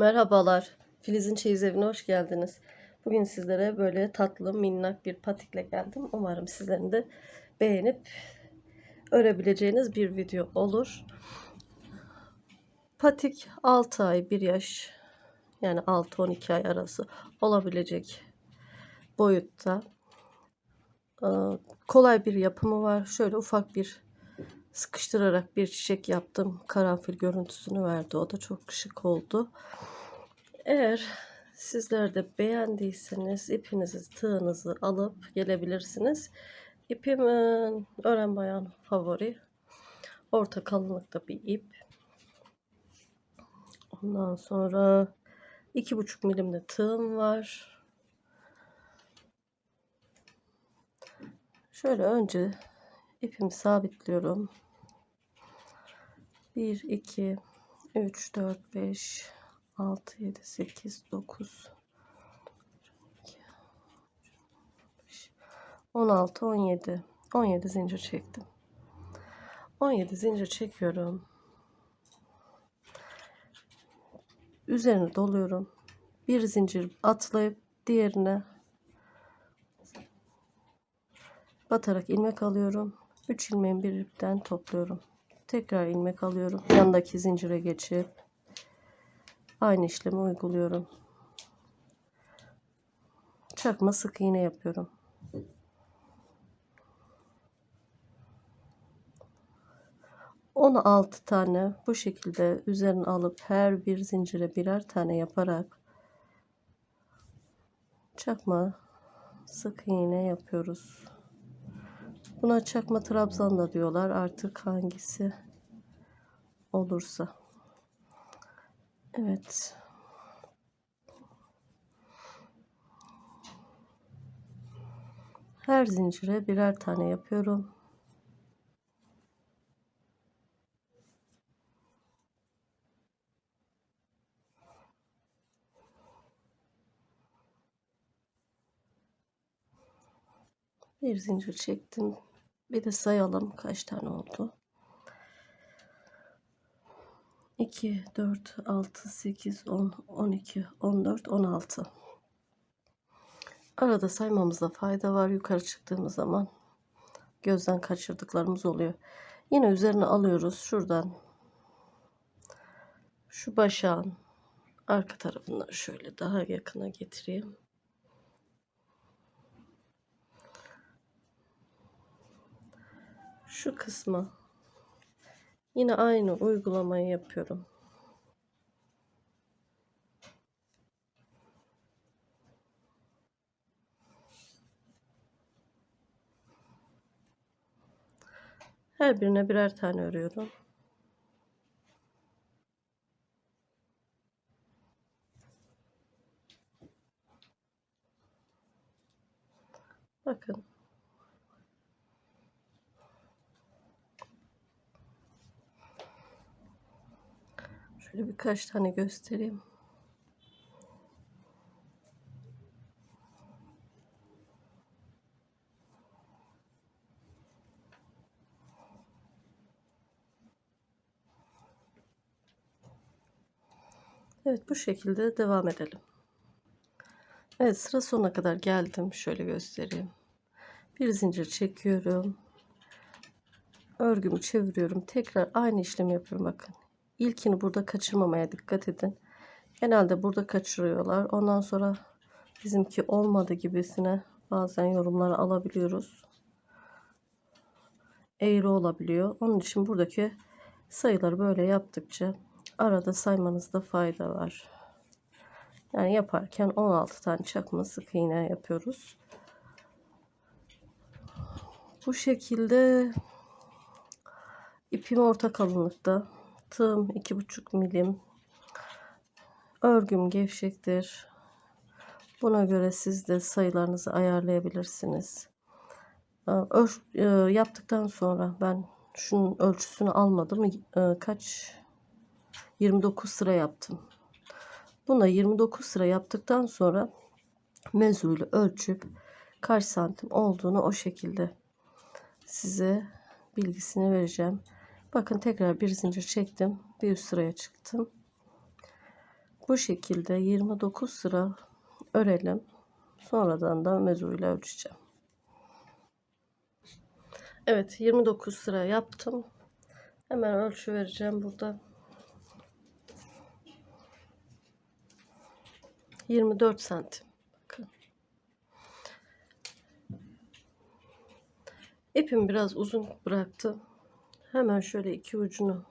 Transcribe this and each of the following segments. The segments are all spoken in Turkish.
Merhabalar. Filiz'in çeyiz evine hoş geldiniz. Bugün sizlere böyle tatlı minnak bir patikle geldim. Umarım sizlerin de beğenip örebileceğiniz bir video olur. Patik 6 ay 1 yaş yani 6-12 ay arası olabilecek boyutta. Ee, Kolay bir yapımı var. Şöyle ufak bir sıkıştırarak bir çiçek yaptım. Karanfil görüntüsünü verdi. O da çok şık oldu. Eğer sizler de beğendiyseniz ipinizi, tığınızı alıp gelebilirsiniz. İpim öğren bayan favori. Orta kalınlıkta bir ip. Ondan sonra iki buçuk milimde tığım var. Şöyle önce ipimi sabitliyorum. 1, 2, 3, 4, 5, 6, 7, 8, 9, 16, 17. 17 zincir çektim. 17 zincir çekiyorum. Üzerine doluyorum. Bir zincir atlayıp diğerine batarak ilmek alıyorum. 3 ilmeğin bir ipten topluyorum. Tekrar ilmek alıyorum. Yanındaki zincire geçip aynı işlemi uyguluyorum. Çakma sık iğne yapıyorum. Onu altı tane bu şekilde üzerine alıp her bir zincire birer tane yaparak çakma sık iğne yapıyoruz. Buna çakma trabzan da diyorlar. Artık hangisi olursa. Evet. Her zincire birer tane yapıyorum. Bir zincir çektim. Bir de sayalım kaç tane oldu. 2, 4, 6, 8, 10, 12, 14, 16. Arada saymamızda fayda var. Yukarı çıktığımız zaman gözden kaçırdıklarımız oluyor. Yine üzerine alıyoruz. Şuradan şu başağın arka tarafından şöyle daha yakına getireyim. Şu kısmı yine aynı uygulamayı yapıyorum. Her birine birer tane örüyorum. Bakın. Şöyle birkaç tane göstereyim. Evet bu şekilde devam edelim. Evet sıra sonuna kadar geldim. Şöyle göstereyim. Bir zincir çekiyorum. Örgümü çeviriyorum. Tekrar aynı işlemi yapıyorum bakın. İlkini burada kaçırmamaya dikkat edin. Genelde burada kaçırıyorlar. Ondan sonra bizimki olmadı gibisine bazen yorumları alabiliyoruz. Eğri olabiliyor. Onun için buradaki sayıları böyle yaptıkça arada saymanızda fayda var. Yani yaparken 16 tane çakma sık iğne yapıyoruz. Bu şekilde ipim orta kalınlıkta. Tığım 2,5 milim. Örgüm gevşektir. Buna göre siz de sayılarınızı ayarlayabilirsiniz. Ör, e, yaptıktan sonra ben şunun ölçüsünü almadım. E, kaç 29 sıra yaptım. Buna 29 sıra yaptıktan sonra mezuyla ölçüp kaç santim olduğunu o şekilde size bilgisini vereceğim. Bakın tekrar bir zincir çektim. Bir üst sıraya çıktım. Bu şekilde 29 sıra örelim. Sonradan da mezuruyla ölçeceğim. Evet 29 sıra yaptım. Hemen ölçü vereceğim burada. 24 santim. Bakın. İpimi biraz uzun bıraktım. Hemen şöyle iki ucunu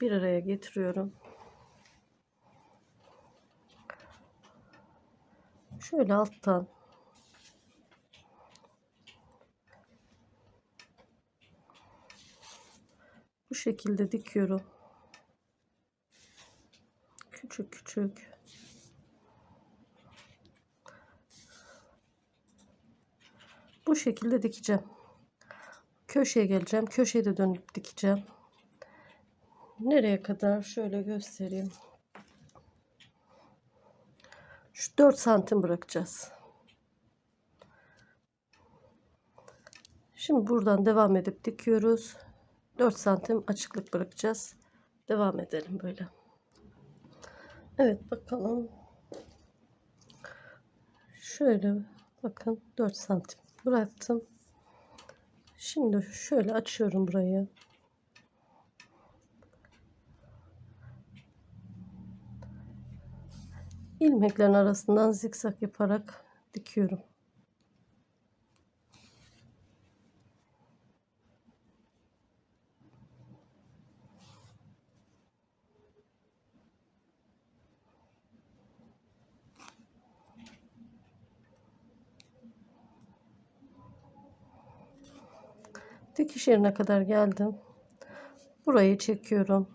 bir araya getiriyorum. Şöyle alttan bu şekilde dikiyorum. Küçük küçük. Bu şekilde dikeceğim. Köşeye geleceğim. Köşeyi de dönüp dikeceğim. Nereye kadar şöyle göstereyim. Şu 4 santim bırakacağız. Şimdi buradan devam edip dikiyoruz. 4 santim açıklık bırakacağız. Devam edelim böyle. Evet bakalım. Şöyle bakın 4 santim bıraktım. Şimdi şöyle açıyorum burayı. ilmeklerin arasından zikzak yaparak dikiyorum. Dikiş yerine kadar geldim. Burayı çekiyorum.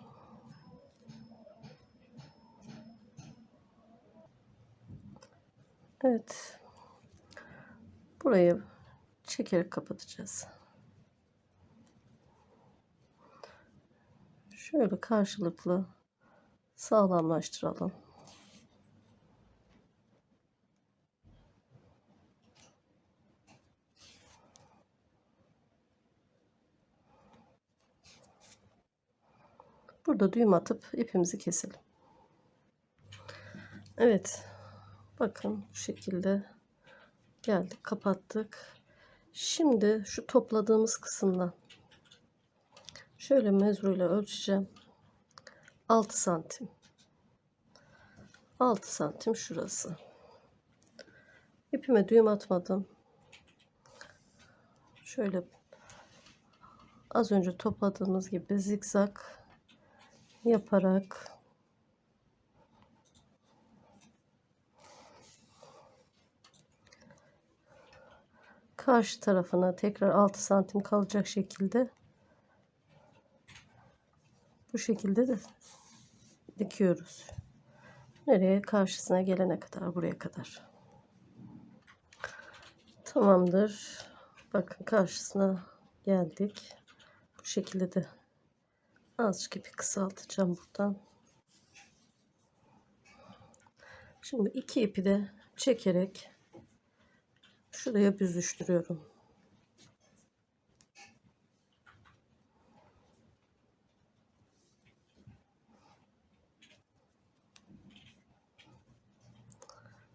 Evet. Burayı çekerek kapatacağız. Şöyle karşılıklı sağlamlaştıralım. Burada düğüm atıp ipimizi keselim. Evet. Bakın bu şekilde geldik kapattık. Şimdi şu topladığımız kısımdan şöyle mezruyla ölçeceğim. 6 santim. 6 santim şurası. İpime düğüm atmadım. Şöyle az önce topladığımız gibi zikzak yaparak karşı tarafına tekrar 6 santim kalacak şekilde bu şekilde de dikiyoruz. Nereye? Karşısına gelene kadar buraya kadar. Tamamdır. Bakın karşısına geldik. Bu şekilde de azıcık ipi kısaltacağım buradan. Şimdi iki ipi de çekerek şuraya büzüştürüyorum.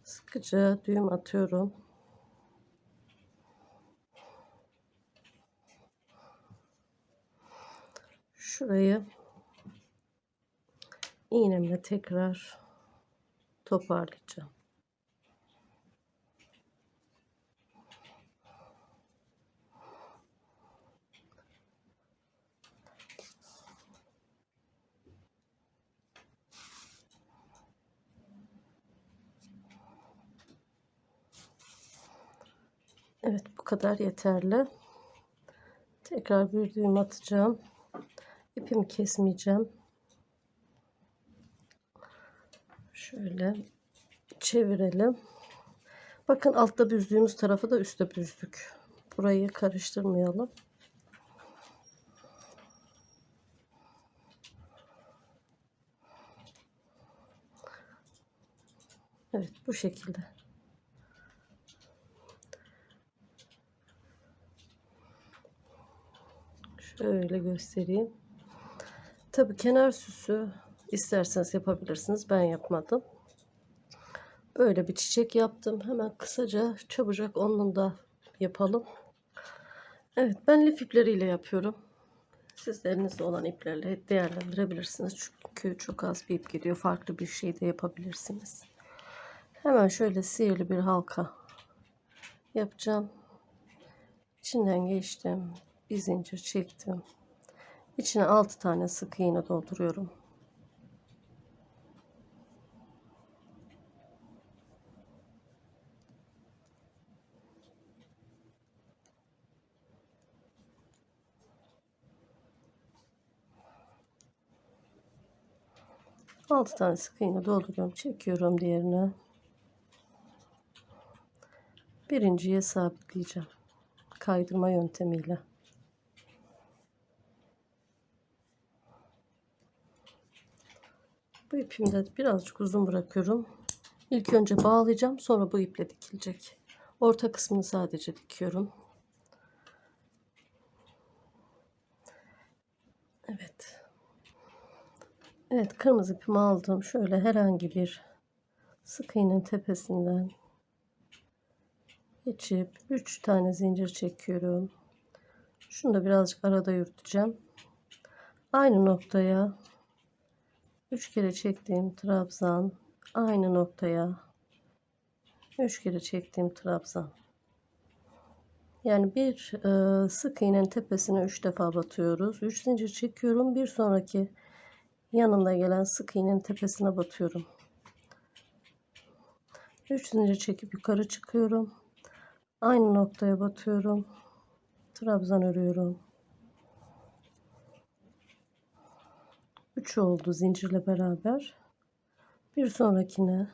Sıkıca düğüm atıyorum. Şurayı iğnemle tekrar toparlayacağım. Evet bu kadar yeterli. Tekrar bir düğüm atacağım. İpimi kesmeyeceğim. Şöyle çevirelim. Bakın altta büzdüğümüz tarafı da üstte büzdük. Burayı karıştırmayalım. Evet bu şekilde. Şöyle göstereyim. Tabi kenar süsü İsterseniz yapabilirsiniz. Ben yapmadım. Böyle bir çiçek yaptım. Hemen kısaca çabucak onun da yapalım. Evet ben lif ipleriyle yapıyorum. Siz de elinizde olan iplerle değerlendirebilirsiniz. Çünkü çok az bir ip gidiyor. Farklı bir şey de yapabilirsiniz. Hemen şöyle sihirli bir halka yapacağım. İçinden geçtim. Bir zincir çektim. İçine 6 tane sık iğne dolduruyorum. Altı tane sık iğne dolduruyorum. Çekiyorum diğerine. Birinciye sabitleyeceğim. Kaydırma yöntemiyle. İpimi de birazcık uzun bırakıyorum. İlk önce bağlayacağım. Sonra bu iple dikilecek. Orta kısmını sadece dikiyorum. Evet. Evet kırmızı ipimi aldım. Şöyle herhangi bir sık iğnenin tepesinden geçip 3 tane zincir çekiyorum. Şunu da birazcık arada yürüteceğim. Aynı noktaya 3 kere çektiğim trabzan aynı noktaya 3 kere çektiğim trabzan. Yani bir e, sık iğnenin tepesine 3 defa batıyoruz. 3 zincir çekiyorum. Bir sonraki yanında gelen sık iğnenin tepesine batıyorum. 3 zincir çekip yukarı çıkıyorum. Aynı noktaya batıyorum. Trabzan örüyorum. 3 oldu zincirle beraber. Bir sonrakine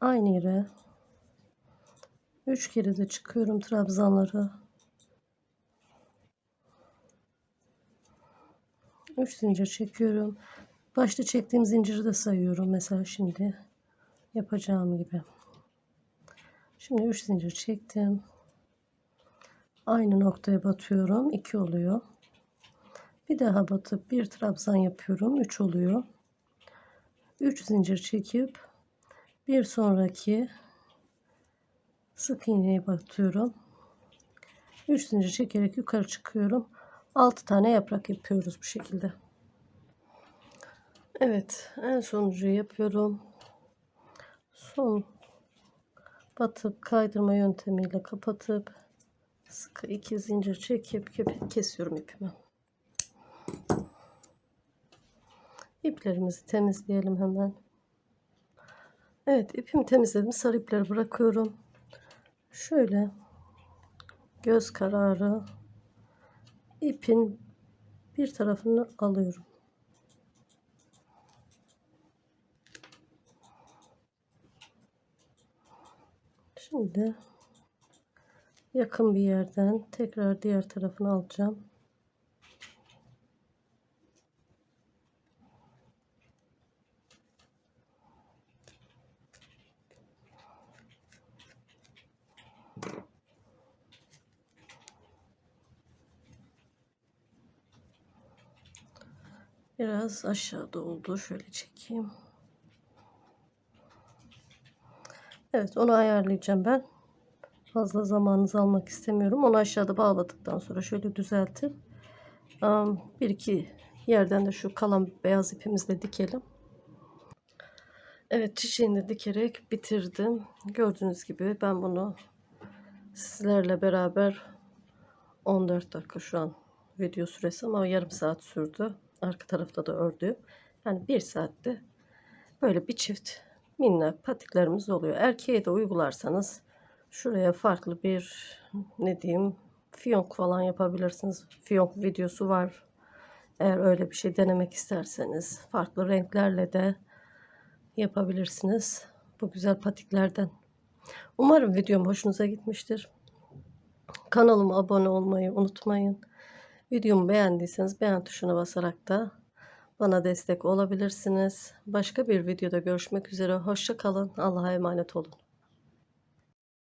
aynı yere 3 kere de çıkıyorum trabzanları. 3 zincir çekiyorum. Başta çektiğim zinciri de sayıyorum mesela şimdi yapacağım gibi. Şimdi 3 zincir çektim. Aynı noktaya batıyorum. 2 oluyor. Bir daha batıp bir trabzan yapıyorum. 3 oluyor. 3 zincir çekip bir sonraki sık iğneye batıyorum. 3 zincir çekerek yukarı çıkıyorum. 6 tane yaprak yapıyoruz bu şekilde. Evet, en sonuncuyu yapıyorum. Son batıp kaydırma yöntemiyle kapatıp iki zincir çekip kesiyorum ipimi. İplerimizi temizleyelim hemen. Evet, ipimi temizledim. Sarı ipleri bırakıyorum. Şöyle göz kararı ipin bir tarafını alıyorum. Şimdi yakın bir yerden tekrar diğer tarafını alacağım. Biraz aşağıda oldu. Şöyle çekeyim. Evet onu ayarlayacağım ben. Fazla zamanınızı almak istemiyorum. Onu aşağıda bağladıktan sonra şöyle düzeltip bir iki yerden de şu kalan beyaz ipimizle dikelim. Evet çiçeğini de dikerek bitirdim. Gördüğünüz gibi ben bunu sizlerle beraber 14 dakika şu an video süresi ama yarım saat sürdü. Arka tarafta da ördüm. Yani bir saatte böyle bir çift minnak patiklerimiz oluyor. Erkeğe de uygularsanız şuraya farklı bir ne diyeyim fiyonk falan yapabilirsiniz. Fiyonk videosu var. Eğer öyle bir şey denemek isterseniz farklı renklerle de yapabilirsiniz. Bu güzel patiklerden. Umarım videom hoşunuza gitmiştir. Kanalıma abone olmayı unutmayın. Videomu beğendiyseniz beğen tuşuna basarak da bana destek olabilirsiniz. Başka bir videoda görüşmek üzere. Hoşça kalın. Allah'a emanet olun.